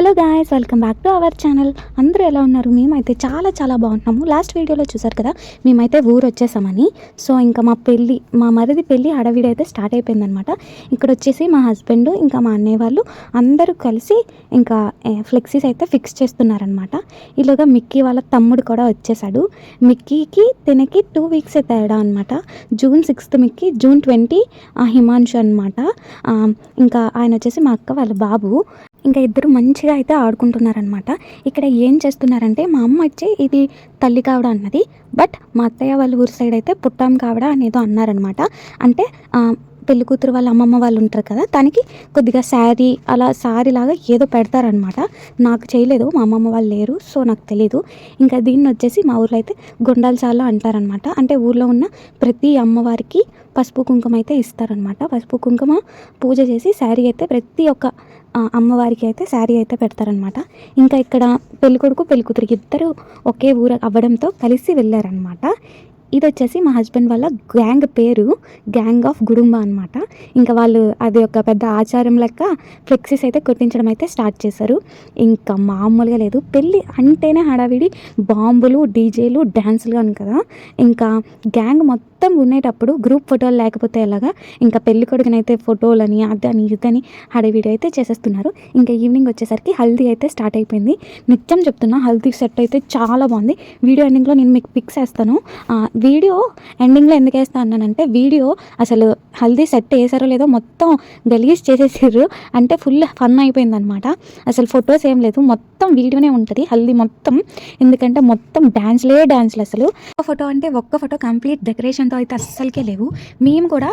Hello guys welcome back to our channel అందరూ ఎలా ఉన్నారు? మేమైతే చాలా చాలా బాగుంటున్నాము లాస్ట్ వీడియోలో చూసారు కదా మేమైతే ఊరు వచ్చేసామని. సో ఇంకా మా పెళ్ళి మా మరిది పెళ్ళి హడవిడి అయితే స్టార్ట్ అయిపోయిందనమాట ఇక్కడ వచ్చేసి మా హస్బెండ్ ఇంకా మా అన్నయ్య వాళ్ళు అందరూ కలిసి ఇంకా ఫ్లెక్సీస్ అయితే ఫిక్స్ చేస్తున్నారనమాట ఇలాగా మిక్కీ వాళ్ళ తమ్ముడు కూడా వచ్చేసాడు. మిక్కీకి తినకి టూ వీక్స్ తేడా అనమాట June sixth Mickey June twenty Himanshu అనమాట ఇంకా ఆయన వచ్చేసి మా అక్క వాళ్ళ బాబు. ఇంకా ఇద్దరు మంచిగా అయితే ఆడుకుంటున్నారనమాట ఇక్కడ ఏం చేస్తున్నారంటే మా అమ్మ వచ్చి ఇది తల్లి కావడ అన్నది బట్ మా అత్తయ్య వాళ్ళ ఊరి సైడ్ అయితే పుట్టాం కావడ అనేదో అన్నారనమాట అంటే పెళ్ళి కూతురు వాళ్ళ అమ్మమ్మ వాళ్ళు ఉంటారు కదా తనకి కొద్దిగా శారీ అలా శారీ లాగా ఏదో పెడతారనమాట నాకు చేయలేదు మా అమ్మమ్మ వాళ్ళు లేరు సో నాకు తెలియదు ఇంకా దీన్ని వచ్చేసి మా ఊర్లో అయితే గొండాల చాలా అంటారనమాట అంటే ఊర్లో ఉన్న ప్రతి అమ్మవారికి పసుపు కుంకుమ అయితే ఇస్తారనమాట పసుపు కుంకుమ పూజ చేసి శారీ అయితే ప్రతి ఒక్క అమ్మవారికి అయితే శారీ అయితే పెడతారనమాట ఇంకా ఇక్కడ పెళ్ళికొడుకు పెళ్ళికూతురికి ఇద్దరు ఒకే ఊరు అవ్వడంతో కలిసి వెళ్ళారనమాట ఇది వచ్చేసి మా హస్బెండ్ వాళ్ళ గ్యాంగ్ పేరు గ్యాంగ్ ఆఫ్ గుడుంబ అనమాట ఇంకా వాళ్ళు అది ఒక పెద్ద ఆచారం లెక్క ఫ్లెక్సీస్ అయితే కొట్టించడం అయితే స్టార్ట్ చేశారు. ఇంకా మామూలుగా లేదు. పెళ్ళి అంటేనే హడావిడి బాంబులు డీజేలు డ్యాన్సులు అని కదా. ఇంకా గ్యాంగ్ మొత్తం ఉండేటప్పుడు గ్రూప్ ఫోటోలు లేకపోతే ఎలాగా? ఇంకా పెళ్ళి కొడుకునైతే ఫోటోలని అదని ఇదని హడావిడి అయితే చేసేస్తున్నారు. ఇంకా ఈవినింగ్ వచ్చేసరికి హల్దీ అయితే స్టార్ట్ అయిపోయింది. నిత్యం చెప్తున్నా హల్దీ సెట్ అయితే చాలా బాగుంది. వీడియో ఎండింగ్లో నేను మీకు పిక్స్ వేస్తాను వీడియో ఎండింగ్లో ఎందుకు వేస్తా అన్నానంటే వీడియో అసలు హల్దీ సెట్ వేసారో లేదో మొత్తం గలీజ్ చేసేసారు. అంటే ఫుల్ ఫన్ అయిపోయిందనమాట అసలు ఫొటోస్ ఏం లేదు. మొత్తం వీడియోనే ఉంటుంది హల్దీ మొత్తం. ఎందుకంటే మొత్తం డ్యాన్స్లే డ్యాన్స్లు అసలు. ఒక ఫోటో అంటే ఒక్క ఫోటో కంప్లీట్ డెకరేషన్తో అయితే అస్సలకే లేవు. మేము కూడా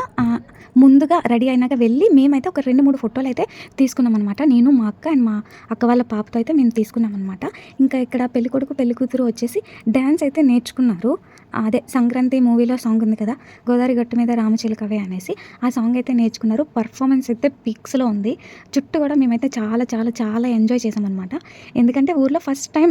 ముందుగా రెడీ అయినాక వెళ్ళి మేమైతే ఒక రెండు మూడు ఫోటోలు అయితే తీసుకున్నాం అనమాట నేను మా అక్క అండ్ మా అక్క వాళ్ళ పాపతో అయితే మేము తీసుకున్నాం అనమాట ఇంకా ఇక్కడ పెళ్ళి కొడుకు పెళ్ళి కూతురు వచ్చేసి డ్యాన్స్ అయితే నేర్చుకున్నారు. అదే సంక్రాంతి మూవీలో సాంగ్ ఉంది కదా గోదావరి గట్టు మీద రామచిలకవే అనేసి ఆ సాంగ్ అయితే నేర్చుకున్నారు. పర్ఫార్మెన్స్ అయితే పిక్స్లో ఉంది. చుట్టూ కూడా మేమైతే చాలా చాలా చాలా ఎంజాయ్ చేసామన్నమాట. ఎందుకంటే ఊర్లో ఫస్ట్ టైం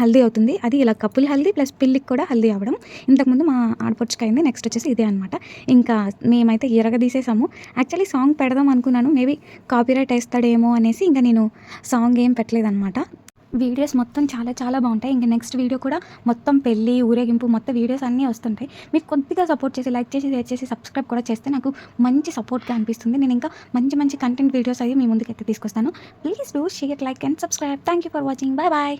హల్దీ అవుతుంది. అది ఇలా కపుల్ హల్దీ ప్లస్ పెళ్ళికి కూడా హల్దీ అవ్వడం. ఇంతకుముందు మా ఆడపడుచుకైంది నెక్స్ట్ వచ్చేసి ఇదే అనమాట ఇంకా మేమైతే ఇరగ తీసేసాము యాక్చువల్లీ సాంగ్ పెడదాం అనుకున్నాను. మేబీ కాపీరైట్ వేస్తాడేమో అనేసి ఇంకా నేను సాంగ్ ఏం పెట్టలేదన్నమాట. వీడియోస్ మొత్తం చాలా చాలా బాగుంటాయి. ఇంకా నెక్స్ట్ వీడియో కూడా మొత్తం పెళ్ళి ఊరేగింపు మొత్తం వీడియోస్ అన్నీ వస్తుంటాయి. మీరు కొద్దిగా సపోర్ట్ చేసి లైక్ చేసి షేర్ చేసి సబ్స్క్రైబ్ కూడా చేస్తే నాకు మంచి సపోర్ట్గా అనిపిస్తుంది. నేను ఇంకా మంచి మంచి కంటెంట్ వీడియోస్ అవి మీ ముందుకైతే తీసుకొస్తాను. Please do share like and subscribe thank you for watching bye bye